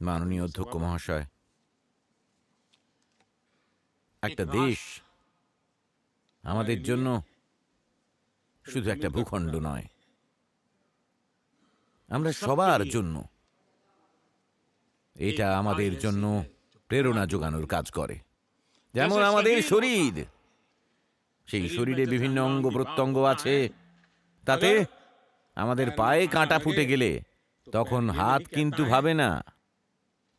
মাননীয় অধ্যক্ষ মহাশয়। একটা দেশ আমাদের জন্য শুধু একটা ভূখণ্ড নয়। আমরা সবার জন্য এটা আমাদের জন্য প্রেরণা যোগানোর কাজ করে। যেমন আমাদের শরীর সেই শরীরে বিভিন্ন অঙ্গ প্রত্যঙ্গ আছে তাতে আমাদের পায়ে কাঁটা ফুটে গেলে তখন হাত কিন্তু ভাবে না।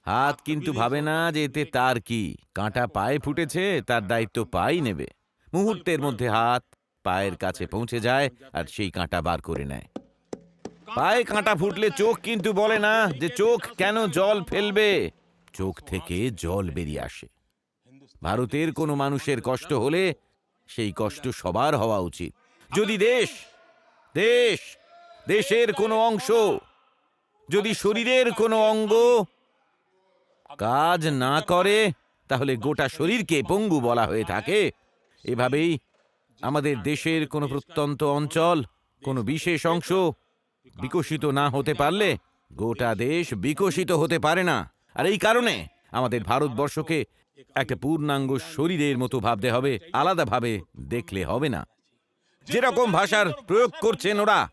হাত কিন্তু ভাবে না যে এতে তার কি। কাঁটা পায়ে ফুটেছে, তার দায়িত্ব পাই নেবে। মুহূর্তের মধ্যে হাত পায়ের কাছে পৌঁছে যায় আর সেই কাঁটা বার করে নেয়। পায়ে কাঁটা ফুটলে চোখ কিন্তু বলে না যে চোখ কেন জল ফেলবে। চোখ থেকে জল বেরিয়ে আসে। ভারতের কোনো মানুষের কষ্ট হলে সেই কষ্ট সবার হওয়া উচিত। যদি দেশ দেশ, দেশের কোনো অংশ, যদি শরীরের কোনো অঙ্গ কাজ না করে তাহলে গোটা শরীরকে পঙ্গু বলা হয়ে থাকে। এভাবেই আমাদের দেশের কোনো প্রত্যন্ত অঞ্চল কোনো বিশেষ অংশ বিকশিত না হতে পারলে গোটা দেশ বিকশিত হতে পারে না। আর এই কারণে আমাদের ভারতবর্ষকে একটা পূর্ণাঙ্গ শরীরের মতো ভাবতে হবে আলাদাভাবে দেখলে হবে না। যেরকম ভাষার প্রয়োগ করছেন ওরা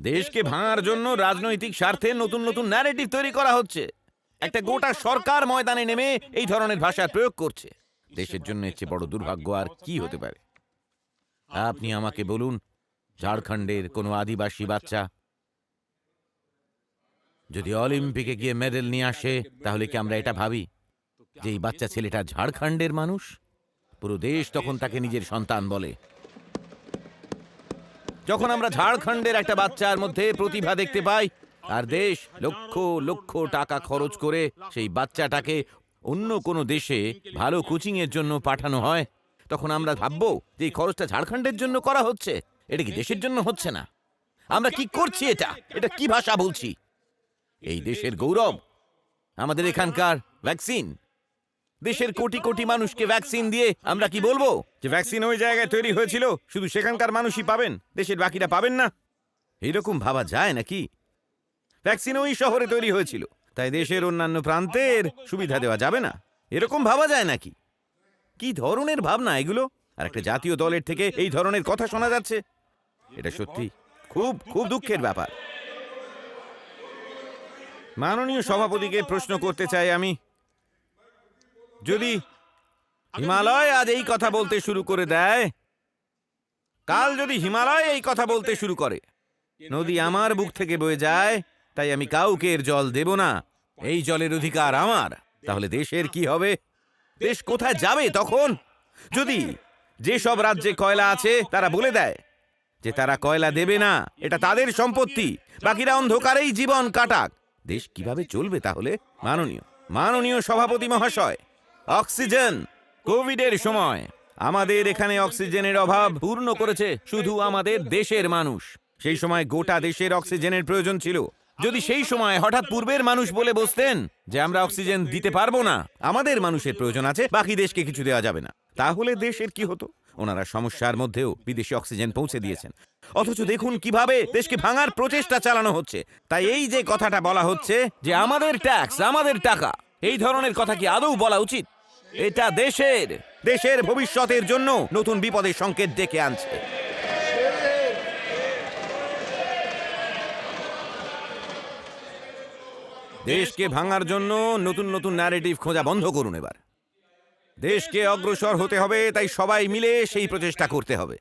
দেশকে ভাঙার জন্য রাজনৈতিক স্বার্থে নতুন নতুন ন্যারেটিভ তৈরি করা হচ্ছে। একটা গোটা সরকার ময়দানে নেমে এই ধরনের ভাষা প্রয়োগ করছে। দেশের জন্য এর চেয়ে বড় দুর্ভাগ্য আর কি হতে পারে? আপনি আমাকে বলুন, ঝাড়খণ্ডের কোনো আদিবাসী বাচ্চা যদি অলিম্পিকে গিয়ে মেডেল নিয়ে আসে, তাহলে কি আমরা এটা ভাবি যে এই বাচ্চা ছেলেটা ঝাড়খণ্ডের মানুষ? পুরো দেশ তখন তাকে নিজের সন্তান বলে। যখন আমরা ঝাড়খণ্ডের একটা বাচ্চার মধ্যে প্রতিভা দেখতে পাই আর দেশ লক্ষ লক্ষ টাকা খরচ করে সেই বাচ্চাটাকে অন্য কোনো দেশে ভালো কোচিং এর জন্য পাঠানো হয়। তখন আমরা ভাববো যে এই খরচটা ঝাড়খণ্ডের জন্য করা হচ্ছে। এটা কি দেশের জন্য হচ্ছে না? আমরা কি করছি এটা? এটা কি ভাষা বলছি? এই দেশের গৌরব, আমাদের এখানকার ভ্যাকসিন। দেশের কোটি কোটি মানুষকে ভ্যাকসিন দিয়ে আমরা কি বলব? যে ভ্যাকসিন ওই জায়গায় তৈরি হয়েছিল, শুধু সেখানকার মানুষই পাবেন, দেশের বাকিরা পাবেন না। এইরকম ভাবা যায় নাকি? ভ্যাকসিন ওই শহরে তৈরি হয়েছিল। তাই দেশের অন্যান্য প্রান্তের সুবিধা দেওয়া যাবে না। এরকম ভাবা যায় নাকি? কি ধরনের ভাবনা এগুলো? আর একটা জাতীয় দলের থেকে এই ধরনের কথা শোনা যাচ্ছে। এটা সত্যি খুব খুব দুঃখের ব্যাপার। মাননীয় সভাপতিকে প্রশ্ন করতে চাই আমি। যদি হিমালয় আজ এই কথা বলতে শুরু করে দেয়, কাল যদি হিমালয় এই কথা বলতে শুরু করে, নদী আমার বুক থেকে বয়ে যায় তাই আমি কাউকে এর জল দেব না। এই জলের অধিকার আমার। তাহলে দেশের কি হবে? দেশ কোথায় যাবে তখন? যদি যেসব রাজ্যে কয়লা আছে, তারা বলে দেয় যে তারা কয়লা দেবে না, এটা তাদের সম্পত্তি। বাকিরা অন্ধকারেই জীবন কাটাক। দেশ কীভাবে চলবে তাহলে? মাননীয় মাননীয় সভাপতি মহাশয়, অক্সিজেন, কোভিডের সময়। আমাদের এখানে অক্সিজেনের অভাব পূর্ণ করেছে শুধু আমাদের দেশের মানুষ। সেই সময় গোটা দেশের অক্সিজেনের প্রয়োজন ছিল। যদি সেই সময় হঠাৎ পূর্বের মানুষ বলে বসতেন যে আমরা অক্সিজেন দিতে পারব না, আমাদের মানুষের প্রয়োজন আছে, বাকি দেশকে কিছু দেওয়া যাবে না। তাহলে দেশের কি হতো? ওনারা সমস্যার মধ্যেও বিদেশি অক্সিজেন পৌঁছে দিয়েছেন। অথচ দেখুন কীভাবে দেশকে ভাঙার প্রচেষ্টা চালানো হচ্ছে। তাই এই যে কথাটা বলা হচ্ছে যে আমাদের ট্যাক্স, আমাদের টাকা, এই ধরনের কথা কি আদৌ বলা উচিত? এটা দেশের দেশের ভবিষ্যতের জন্য নতুন বিপদের সংকেত ডেকে আনছে। দেশকে ভাঙার জন্য নতুন নতুন ন্যারেটিভ খোঁজা বন্ধ করুন এবার। দেশকে অগ্রসর হতে হবে, তাই সবাই মিলে সেই প্রচেষ্টা করতে হবে।